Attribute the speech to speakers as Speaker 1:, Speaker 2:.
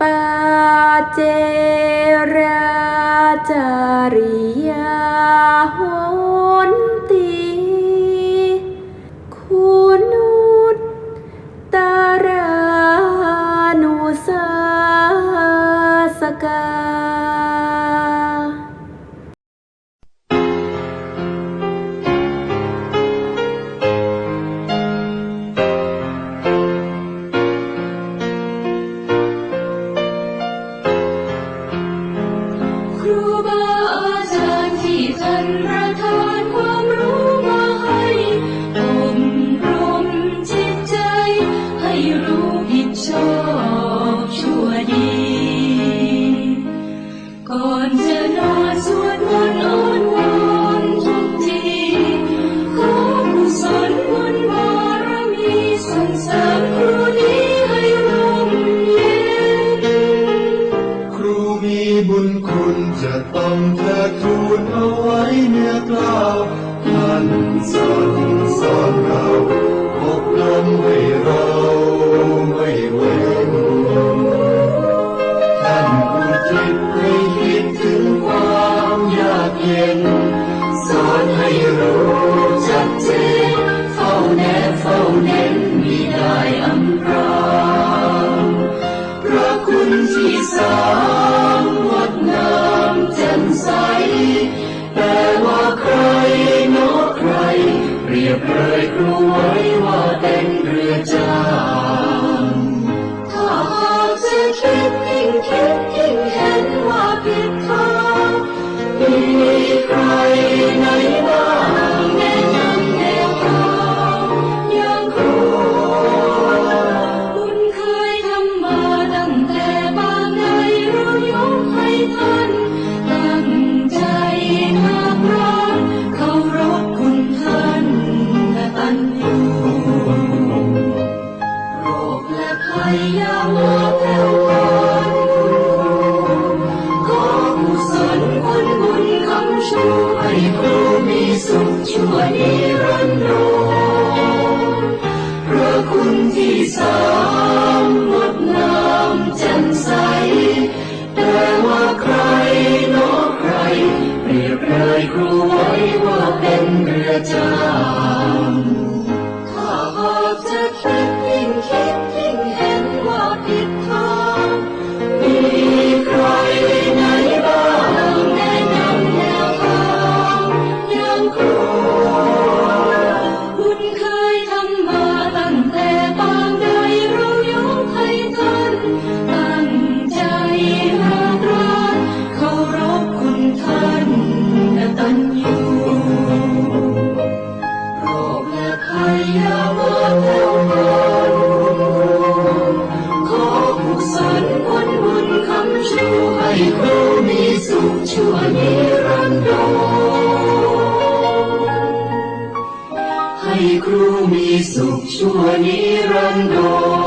Speaker 1: ปาเจราจาริยาาร
Speaker 2: ย์ที่ท่านประทานความรู้มาให้อบรมจิตใจ ให้รู้ผิดชอบชั่วดี ก่อนจะนอนสวดมนต์ บุญคุ
Speaker 3: ณจะต้องเทิดทูนเอาไว้เนื้อกล้าวท่านสอนสอนเราอบรมให้เราไม่เว้นท่านอุทิศให้คิดถึงความยากเย็น สอนให้รู้ชัดเจนเฝ้าแนบเฝ้าเน้นมิได้อำพรางพระคุณที่สาม เช่ว
Speaker 2: ยค
Speaker 3: รู
Speaker 2: มีสุขชั่วนิรันดรพระคุณที่สามงดงามแจ่มใส แต่ว่าใครเนอใครเปรียบเลยครูไว้
Speaker 3: ครูมีสุขชั่วนิรันดร